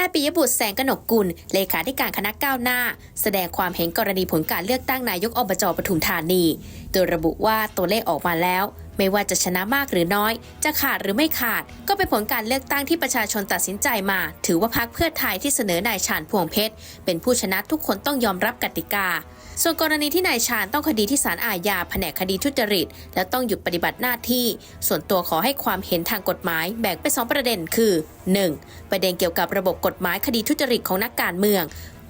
นายปิยบุตรแสงกนกกุล เลขาธิการคณะก้าวหน้า แสดงความเห็นกรณีผลการเลือกตั้งนายกอบจปทุมธานี โดยระบุว่าตัวเลขออกมาแล้ว ไม่ว่าจะชนะมากหรือน้อย จะขาดหรือไม่ขาด ก็เป็นผลการเลือกตั้งที่ประชาชนตัดสินใจมา ถือว่าพักเพื่อไทยที่เสนอนายชาญพวงเพชร เป็นผู้ชนะทุกคนต้องยอมรับกติกา ส่วนกรณีที่นายชาญต้องคดีที่ศาลอาญาแผนกคดีทุจริต และต้องหยุดปฏิบัติหน้าที่ ส่วนตัวขอให้ความเห็นทางกฎหมายแบ่งเป็นสองประเด็นคือ 1. ประเด็นเกี่ยวกับระบบกฎหมายคดีทุจริตของนักการเมือง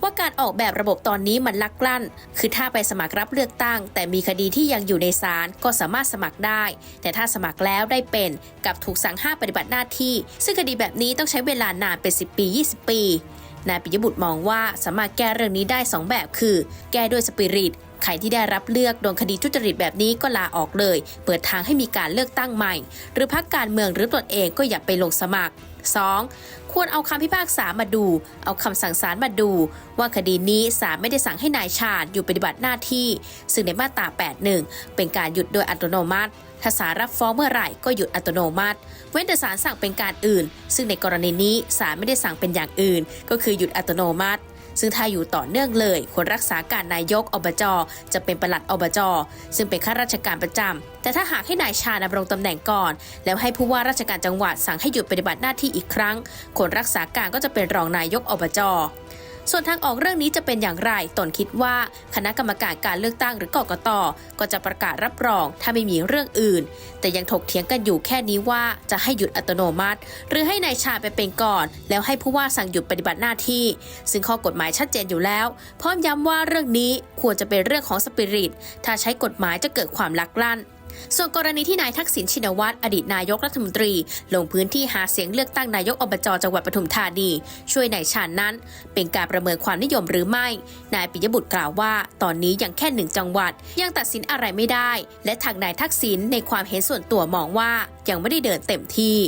ว่าการออกแบบระบบตอนนี้มันลักลั่น คือถ้าไปสมัครรับเลือกตั้ง แต่มีคดีที่ยังอยู่ในศาลก็สามารถสมัครได้ แต่ถ้าสมัครแล้วได้เป็นกับถูกสั่งห้ามปฏิบัติหน้าที่ ซึ่งคดีแบบนี้ต้องใช้เวลานานเป็น 10 ปี 20 ปีนายปิยบุตรมองว่าสามารถแก้เรื่องนี้ได้ 2 แบบคือ แก้ด้วยสปิริต ใครที่ได้รับเลือกโดนคดีทุจริตแบบนี้ก็ลาออกเลย เปิดทางให้มีการเลือกตั้งใหม่ หรือพักการเมืองหรือตนเองก็อย่าไปลงสมัคร 2. ควรเอาคำพิพากษามาดู เอาคำสั่งศาลมาดู ว่าคดีนี้ศาลไม่ได้สั่งให้นายชาญอยู่ปฏิบัติหน้าที่ ซึ่งในมาตรา 81 เป็นการหยุดโดยอัตโนมัติถ้าศาลรับฟ้องเมื่อไหร่ก็หยุดอัตโนมัติ เว้นแต่ศาลสั่งเป็นการอื่น ซึ่งในกรณีนี้ศาลไม่ได้สั่งเป็นอย่างอื่น ก็คือหยุดอัตโนมัติ ซึ่งถ้าอยู่ต่อเนื่องเลยคนรักษาการนายกอบจจะเป็นประหลัดอบจซึ่งเป็นข้าราชการประจำแต่ถ้าหากให้นายชาดำรงตำแหน่งก่อน แล้วให้ผู้ว่าราชการจังหวัดสั่งให้หยุดปฏิบัติหน้าที่อีกครั้งคนรักษาการก็จะเป็นรองนายกอบจ ส่วนทางออกเรื่องนี้จะเป็นอย่างไรตนคิดว่าคณะกรรมการการเลือกตั้งหรือกกตก็จะประกาศรับรองถ้าไม่มีเรื่องอื่น แต่ยังถกเถียงกันอยู่แค่นี้ว่าจะให้หยุดอัตโนมัติ หรือให้นายชาไปเป็นก่อน แล้วให้ผู้ว่าสั่งหยุดปฏิบัติหน้าที่ ซึ่งข้อกฎหมายชัดเจนอยู่แล้ว พร้อมย้ำว่าเรื่องนี้ควรจะเป็นเรื่องของสปิริตถ้าใช้กฎหมายจะเกิดความลักลั่น ส่วนกรณีที่นายทักษิณชินวัตรอดีตนายกรัฐมนตรี ลงพื้นที่หาเสียงเลือกตั้งนายกอบจจังหวัดปทุมธานี ช่วยนายชาญนนั้น เป็นการประเมินความนิยมหรือไม่ นายปิยบุตรกล่าวว่า ตอนนี้ยังแค่หนึ่งจังหวัด ยังตัดสินอะไรไม่ได้ และทางนายทักษิณในความเห็นส่วนตัวมองว่ายังไม่ได้เดินเต็มที่